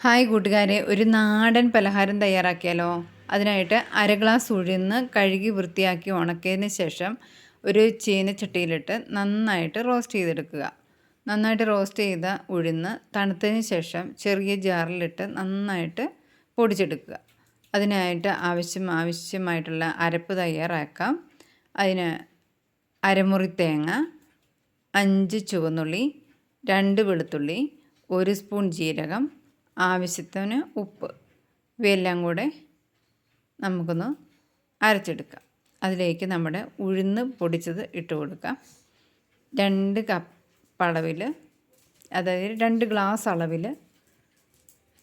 Hi കൂട്ടുകാരെ ഒരു നാടൻ പലഹാരം തയ്യാറാക്കിയാലോ? അതിനായിട്ട് അര ഗ്ലാസ് ഉഴുന്ന് കഴുകി വൃത്തിയാക്കി ഉണക്കിയതിന് ശേഷം ഒരു ചീനച്ചട്ടിയിലിട്ട് നന്നായിട്ട് റോസ്റ്റ് ചെയ്തെടുക്കുക. നന്നായിട്ട് റോസ്റ്റ് ചെയ്ത ഉഴുന്ന് തണുത്തതിന് ശേഷം ചെറിയ ജാറിലിട്ട് നന്നായിട്ട് പൊടിച്ചെടുക്കുക. അതിനായിട്ട് ആവശ്യം ആവശ്യമായിട്ടുള്ള അരപ്പ് തയ്യാറാക്കാം. അതിന് അരമുറി തേങ്ങ അഞ്ച് ചുവന്നുള്ളി രണ്ട് വെളുത്തുള്ളി ഒരു സ്പൂൺ ജീരകം ആവശ്യത്തിന് ഉപ്പ് ഇവയെല്ലാം കൂടെ നമുക്കൊന്ന് അരച്ചെടുക്കാം. അതിലേക്ക് നമ്മുടെ ഉഴുന്ന് പൊടിച്ചത് ഇട്ട് കൊടുക്കാം. രണ്ട് കപ്പ് അളവിൽ അതായത് രണ്ട് ഗ്ലാസ് അളവിൽ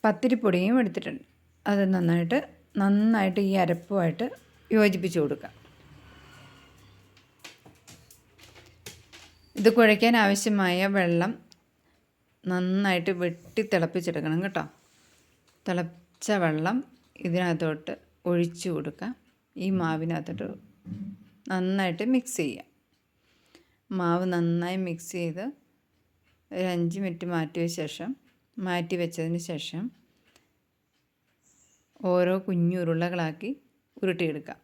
പത്തിരിപ്പൊടിയും എടുത്തിട്ടുണ്ട്. അത് നന്നായിട്ട് നന്നായിട്ട് ഈ അരപ്പുമായിട്ട് യോജിപ്പിച്ച് കൊടുക്കാം. ഇത് കുഴയ്ക്കാൻ ആവശ്യമായ വെള്ളം നന്നായിട്ട് വെട്ടി തിളപ്പിച്ചെടുക്കണം കേട്ടോ. തിളച്ച വെള്ളം ഇതിനകത്തോട്ട് ഒഴിച്ചു കൊടുക്കുക. ഈ മാവിനകത്തോട്ട് നന്നായിട്ട് മിക്സ് ചെയ്യുക. മാവ് നന്നായി മിക്സ് ചെയ്ത് ഒരു അഞ്ച് മിനിറ്റ് മാറ്റിയ ശേഷം മാറ്റി വെച്ചതിന് ശേഷം ഓരോ കുഞ്ഞുരുളകളാക്കി ഉരുട്ടിയെടുക്കാം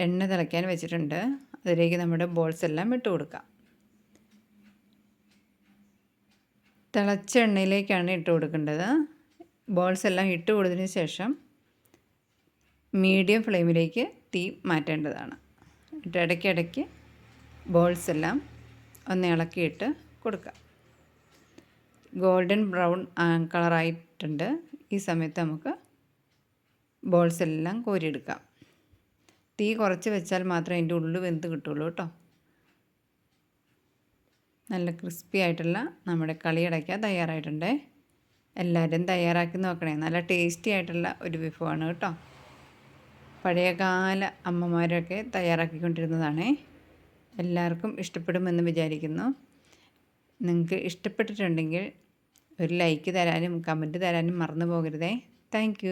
എണ്ണ തിളയ്ക്കാൻ വെച്ചിട്ടുണ്ട്. അതിലേക്ക് നമ്മുടെ ബോൾസ് എല്ലാം ഇട്ട് കൊടുക്കാം തിളച്ച എണ്ണയിലേക്കാണ് ഇട്ട് കൊടുക്കേണ്ടത്. ബോൾസ് എല്ലാം ഇട്ട് കൊടുത്തതിന് ശേഷം മീഡിയം ഫ്ലെയിമിലേക്ക് തീ മാറ്റേണ്ടതാണ്. ഇടയ്ക്കിടയ്ക്ക് ബോൾസ് എല്ലാം ഒന്ന് ഇളക്കിയിട്ട് കൊടുക്കുക ഗോൾഡൻ ബ്രൗൺ കളറായിട്ടുണ്ട് ഈ സമയത്ത് നമുക്ക് ബോൾസ് എല്ലാം കോരിയെടുക്കാം. തീ കുറച്ച് വെച്ചാൽ മാത്രമേ അതിന്റെ ഉള്ളിൽ വെന്ത് കിട്ടുള്ളൂ കേട്ടോ. നല്ല ക്രിസ്പി ആയിട്ടുള്ള നമ്മുടെ കളിയടയ്ക്ക തയ്യാറായിട്ടുണ്ട്. എല്ലാവരും തയ്യാറാക്കി നോക്കണേ. നല്ല ടേസ്റ്റി ആയിട്ടുള്ള ഒരു വിഭവമാണ് കേട്ടോ. പഴയകാല അമ്മമാരൊക്കെ തയ്യാറാക്കിക്കൊണ്ടിരുന്നതാണേ. എല്ലാവർക്കും ഇഷ്ടപ്പെടുമെന്ന് വിചാരിക്കുന്നു. നിങ്ങൾക്ക് ഇഷ്ടപ്പെട്ടിട്ടുണ്ടെങ്കിൽ ഒരു ലൈക്ക് തരാനും കമന്റ് തരാനും മറന്നു പോകരുതേ. താങ്ക്